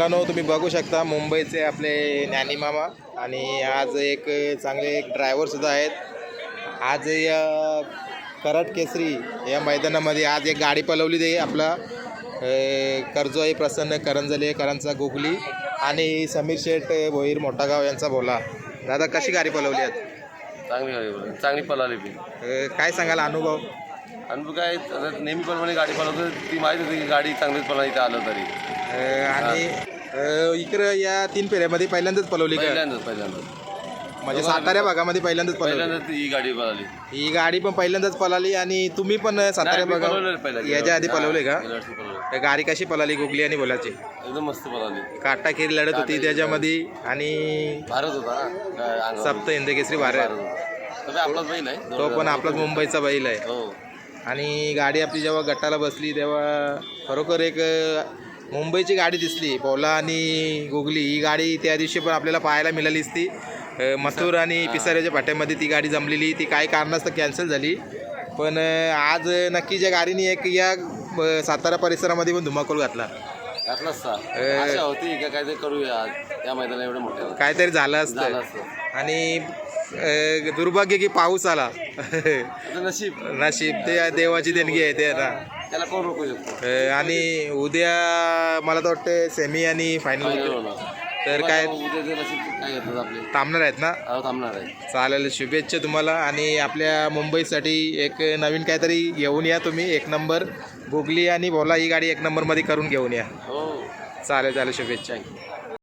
मित्रांनो तुम्ही बघू शकता मुंबईचे आपले ज्ञानी मामा आणि आज एक चांगले एक ड्रायव्हरसुद्धा आहेत. आज या कराट केसरी या मैदानामध्ये आज एक गाडी पलवली ते आपला. कर्जोई प्रसन्न करंजले करांचा गोगली आणि समीर शेठ भोईर मोठागाव यांचा बोला दादा कशी गाडी पलवली आहेत चांगली गाडी. चांगली अ, काय सांगाल अनुभव? अनुभव काय आता नेहमी प्रमाणे गाडी पळवतो ती माहिती होती की गाडी चांगलीच पळा इथे आलं तरी. आणि अ, इकडं या तीन फेऱ्यामध्ये पहिल्यांदाच पलवली का? पहिल्यांदाच पहिल्यांदाच. म्हणजे सातारा भागामध्ये पहिल्यांदाच पलवली पहिल्यांदाच ही गाडी पळाली. ही गाडी पण पहिल्यांदाच पळाली आणि तुम्ही पण सातारा नाही, मी. याच्या आधी पलवले का? गेल्या वर्षी पळवलं. तर गाडी कशी पळाली गुगली आणि बोलाची? एकदम मस्त पळाली. काटाखेरी लढत होती त्याच्यामध्ये आणि भारत होता ना काय अंगावर. सप्त हिंद केसरी भारत भारत होता. तो आपलाच बैल आहे. तो पण आपलाच मुंबईचा बैल आहे. हो. आणि गाडी आपली जेव्हा गटाला बसली तेव्हा खरोखर एक अ, मुंबईची गाडी दिसली बोला आणि गुगली ही गाडी त्या दिवशी पण आपल्याला पाहायला मिळालीच ती. अ, मथुर आणि पिसाऱ्याच्या पाट्यामध्ये ती गाडी जमलेली ती काय कारणास्तव कॅन्सल झाली. पण आज नक्की ज्या गाडीने एक या सातारा परिसरामध्ये पण धुमाकूल घातला. घातलाच सा. आशा होती का काहीतरी करूया आज या मैदानाला एवढं मोठ्या काहीतरी झालं झालं असतं. असतं आणि दुर्भाग्य की पाऊस आला. आता नशीब. नशीब. ते देवाची देणगी आहे ते आता. त्याला कोण रोखू शकतो? अ, आणि उद्या मला तर वाटतं सेमी आणि फायनल तर काय? नशीब काय घेतात आपले. थांबणार आहेत ना? आता थांबणार आहे चालेल शुभेच्छा तुम्हाला. आणि आपल्या मुंबईसाठी एक नवीन काहीतरी घेऊन या तुम्ही. एक नंबर गुगली आणि भोला ही गाडी एक नंबरमध्ये करून घेऊन या. हो. चालेल चालेल शुभेच्छा.